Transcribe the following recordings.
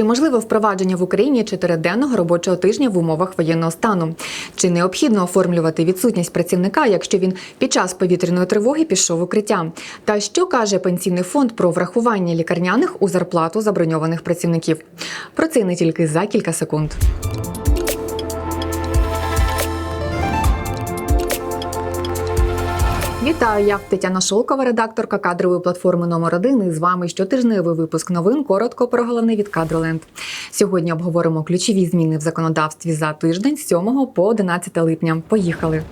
Чи можливе впровадження в Україні чотириденного робочого тижня в умовах воєнного стану? Чи необхідно оформлювати відсутність працівника, якщо він під час повітряної тривоги пішов в укриття? Та що каже пенсійний фонд про врахування лікарняних у зарплату заброньованих працівників? Про це не тільки за кілька секунд. Вітаю, я Тетяна Шолкова, редакторка кадрової платформи номер 1 І з вами щотижневий випуск новин. Коротко про головне від Кадроленд. Сьогодні обговоримо ключові зміни в законодавстві за тиждень з 7 по 11 липня. Поїхали.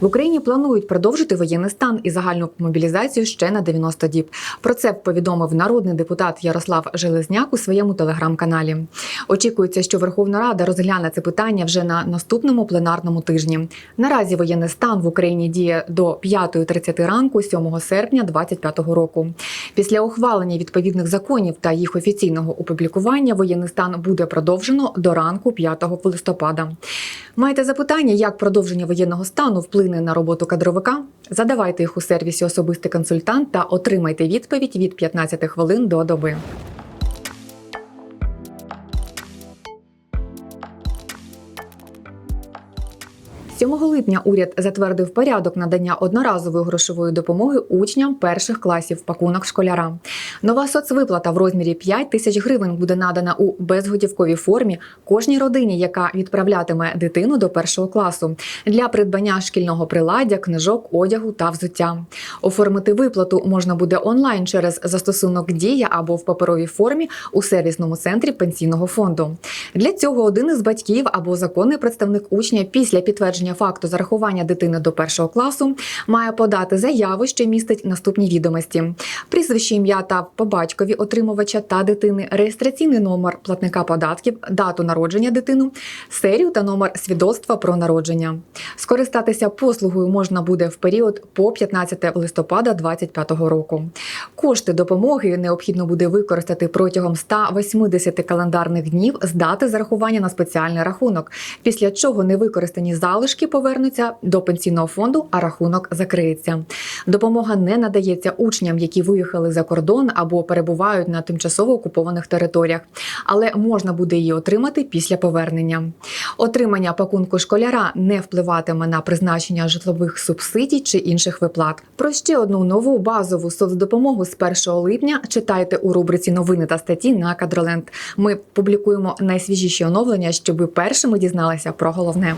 В Україні планують продовжити воєнний стан і загальну мобілізацію ще на 90 діб. Про це повідомив народний депутат Ярослав Железняк у своєму телеграм-каналі. Очікується, що Верховна Рада розгляне це питання вже на наступному пленарному тижні. Наразі воєнний стан в Україні діє до 5.30 ранку, 7 серпня 2025 року. Після ухвалення відповідних законів та їх офіційного опублікування воєнний стан буде продовжено до ранку 5 листопада. Маєте запитання, як продовження воєнного стану вплине на роботу кадровика? Задавайте їх у сервісі особистий консультант та отримайте відповідь від 15 хвилин до доби. 7 липня уряд затвердив порядок надання одноразової грошової допомоги учням перших класів пакунок школяра. Нова соцвиплата в розмірі 5 тисяч гривень буде надана у безготівковій формі кожній родині, яка відправлятиме дитину до першого класу для придбання шкільного приладдя, книжок, одягу та взуття. Оформити виплату можна буде онлайн через застосунок Дія або в паперовій формі у сервісному центрі пенсійного фонду. Для цього один із батьків або законний представник учня після підтвердження факту зарахування дитини до першого класу має подати заяву, що містить наступні відомості: прізвище ім'я та по батькові отримувача та дитини, реєстраційний номер платника податків, дату народження дитину, серію та номер свідоцтва про народження. Скористатися послугою можна буде в період по 15 листопада 2025 року. Кошти допомоги необхідно буде використати протягом 180 календарних днів з дати зарахування на спеціальний рахунок, після чого невикористані залишки повернуться до пенсійного фонду, а рахунок закриється. Допомога не надається учням, які виїхали за кордон або перебувають на тимчасово окупованих територіях, але можна буде її отримати після повернення. Отримання пакунку школяра не впливатиме на призначення житлових субсидій чи інших виплат. Про ще одну нову базову соцдопомогу з 1 липня читайте у рубриці новини та статті на Кадроленд. Ми публікуємо найсвіжіші оновлення, щоб першими дізналися про головне.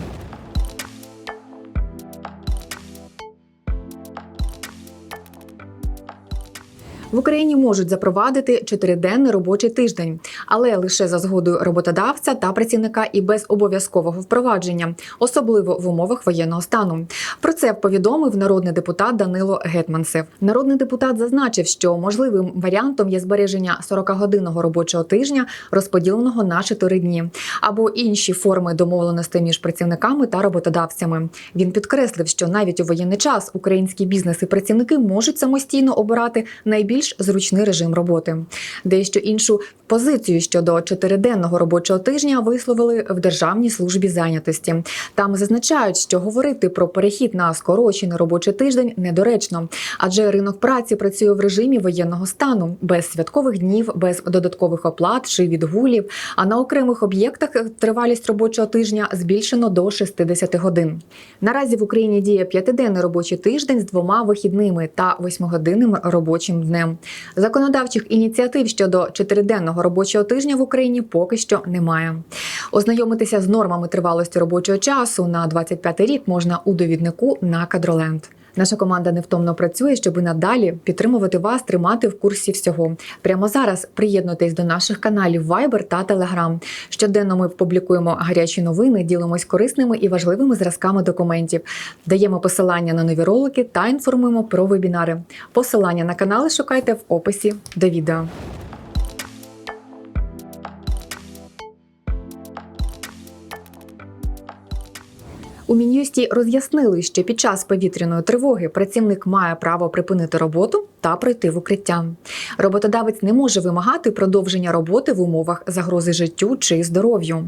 В Україні можуть запровадити чотириденний робочий тиждень, але лише за згодою роботодавця та працівника і без обов'язкового впровадження, особливо в умовах воєнного стану. Про це повідомив народний депутат Данило Гетманцев. Народний депутат зазначив, що можливим варіантом є збереження 40-годинного робочого тижня, розподіленого на 4 дні, або інші форми домовленостей між працівниками та роботодавцями. Він підкреслив, що навіть у воєнний час український бізнес і працівники можуть самостійно обирати найбільш зручний режим роботи. Дещо іншу позицію щодо чотириденного робочого тижня висловили в Державній службі зайнятості. Там зазначають, що говорити про перехід на скорочений робочий тиждень недоречно, адже ринок праці працює в режимі воєнного стану без святкових днів, без додаткових оплат чи відгулів. А на окремих об'єктах тривалість робочого тижня збільшено до 60 годин. Наразі в Україні діє п'ятиденний робочий тиждень з двома вихідними та восьмигодинним робочим днем. Законодавчих ініціатив щодо чотириденного робочого тижня в Україні поки що немає. Ознайомитися з нормами тривалості робочого часу на 25 рік можна у довіднику на Кадроленд. Наша команда невтомно працює, щоб надалі підтримувати вас, тримати в курсі всього. Прямо зараз приєднуйтесь до наших каналів Viber та Telegram. Щоденно ми публікуємо гарячі новини, ділимось корисними і важливими зразками документів, даємо посилання на нові ролики та інформуємо про вебінари. Посилання на канали шукайте в описі до відео. У мін'юсті роз'яснили, що під час повітряної тривоги працівник має право припинити роботу та пройти в укриття. Роботодавець не може вимагати продовження роботи в умовах загрози життю чи здоров'ю.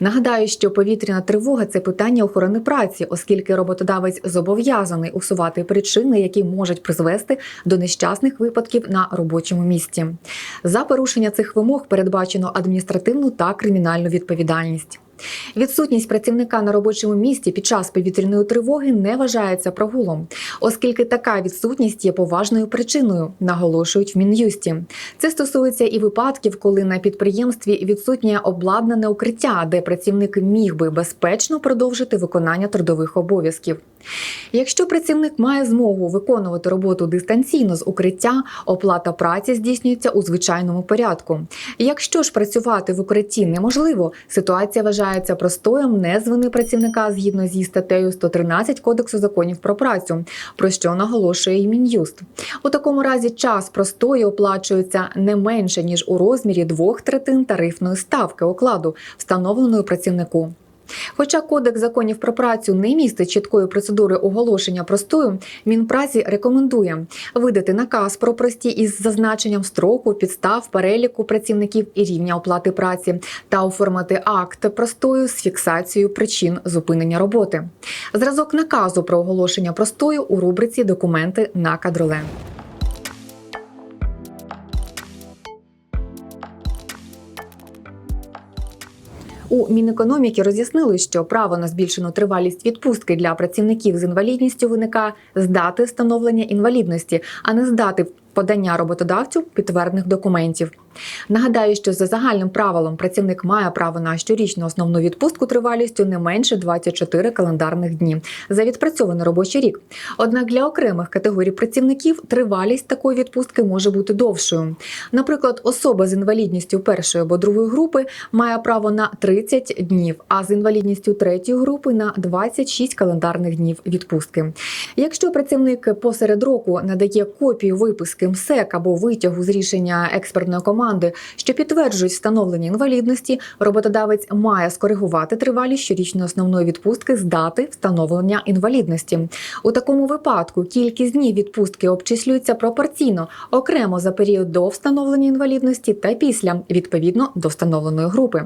Нагадаю, що повітряна тривога це питання охорони праці, оскільки роботодавець зобов'язаний усувати причини, які можуть призвести до нещасних випадків на робочому місці. За порушення цих вимог передбачено адміністративну та кримінальну відповідальність. Відсутність працівника на робочому місці під час повітряної тривоги не вважається прогулом, оскільки така відсутність є поважною причиною, наголошують в мін'юсті. Це стосується і випадків, коли на підприємстві відсутнє обладнане укриття, де працівник міг би безпечно продовжити виконання трудових обов'язків. Якщо працівник має змогу виконувати роботу дистанційно з укриття, оплата праці здійснюється у звичайному порядку. Якщо ж працювати в укритті неможливо, ситуація вважається простоєм не з вини працівника згідно зі статтею 113 Кодексу законів про працю, про що наголошує і мін'юст. У такому разі час простою оплачується не менше ніж у розмірі двох третин тарифної ставки окладу, встановленої працівнику. Хоча Кодекс законів про працю не містить чіткої процедури оголошення простою, Мінпраці рекомендує видати наказ про прості із зазначенням строку, підстав, переліку працівників і рівня оплати праці та оформити акт простою з фіксацією причин зупинення роботи. Зразок наказу про оголошення простою у рубриці Документи на кадроле. У Мінекономіки роз'яснили, що право на збільшену тривалість відпустки для працівників з інвалідністю виникає з дати встановлення інвалідності, а не з дати подання роботодавцю підтвердних документів. Нагадаю, що за загальним правилом працівник має право на щорічну основну відпустку тривалістю не менше 24 календарних дні за відпрацьований робочий рік. Однак для окремих категорій працівників тривалість такої відпустки може бути довшою. Наприклад, особа з інвалідністю першої або другої групи має право на 30 днів, а з інвалідністю третьої групи на 26 календарних днів відпустки. Якщо працівник посеред року надає копію виписки МСЕК або витягу з рішення експертної команди, що підтверджують встановлення інвалідності, роботодавець має скоригувати тривалість щорічної основної відпустки з дати встановлення інвалідності. У такому випадку кількість днів відпустки обчислюється пропорційно окремо за період до встановлення інвалідності та після відповідно до встановленої групи.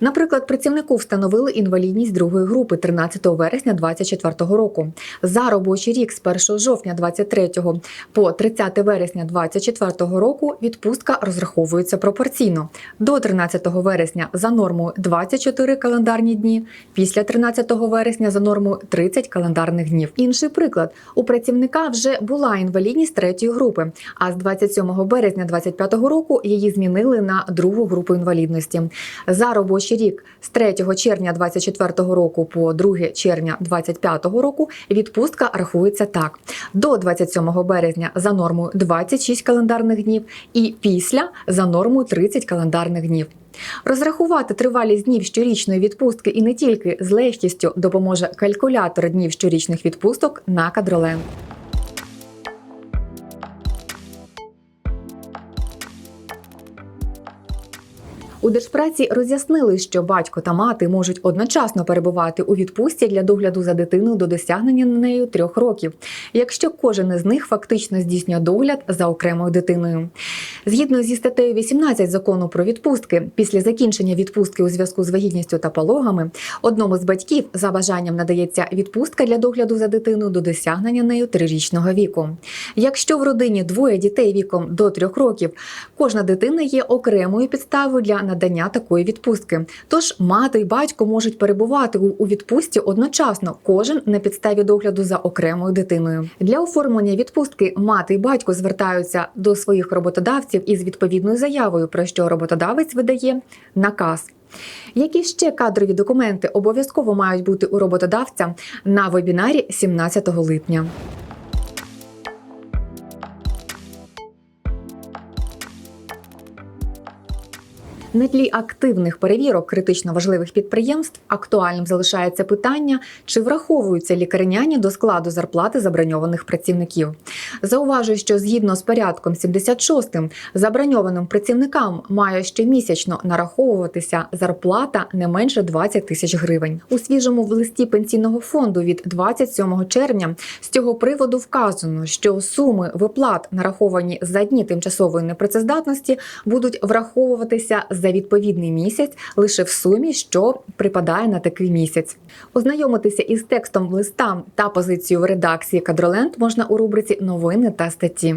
Наприклад, працівнику встановили інвалідність другої групи 13 вересня 2024 року. За робочий рік з 1 жовтня 2023 по 30 вересня 2024 року відпустка розраховується пропорційно до 13 вересня за нормою 24 календарні дні, після 13 вересня за нормою 30 календарних днів. Інший приклад у працівника вже була інвалідність третьої групи, а з 27 березня 2025 року її змінили на другу групу інвалідності. За робочий рік з 3 червня 2024 року по 2 червня 2025 року відпустка рахується так: до 27 березня за нормою 26 календарних днів і після за нормою 30 календарних днів. Розрахувати тривалість днів щорічної відпустки і не тільки з легкістю допоможе калькулятор днів щорічних відпусток на кадроле. У держпраці роз'яснили, що батько та мати можуть одночасно перебувати у відпустці для догляду за дитиною до досягнення нею трьох років, якщо кожен із них фактично здійснює догляд за окремою дитиною. Згідно зі статтею 18 закону про відпустки, після закінчення відпустки у зв'язку з вагітністю та пологами, одному з батьків за бажанням надається відпустка для догляду за дитиною до досягнення нею трирічного віку. Якщо в родині двоє дітей віком до трьох років, кожна дитина є окремою підставою для надання такої відпустки. Тож мати й батько можуть перебувати у відпустці одночасно, кожен на підставі догляду за окремою дитиною. Для оформлення відпустки мати й батько звертаються до своїх роботодавців із відповідною заявою, про що роботодавець видає наказ. Які ще кадрові документи обов'язково мають бути у роботодавця на вебінарі 17 липня? На тлі активних перевірок критично важливих підприємств актуальним залишається питання, чи враховуються лікарняні до складу зарплати заброньованих працівників. Зауважую, що згідно з порядком 76 заброньованим працівникам має щомісячно нараховуватися зарплата не менше 20 тисяч гривень. У свіжому в листі пенсійного фонду від 27 червня з цього приводу вказано, що суми виплат, нараховані за дні тимчасової непрацездатності, будуть враховуватися за відповідний місяць лише в сумі, що припадає на такий місяць. Ознайомитися із текстом листа та позицією в редакції Кадроленд можна у рубриці Новини та статті.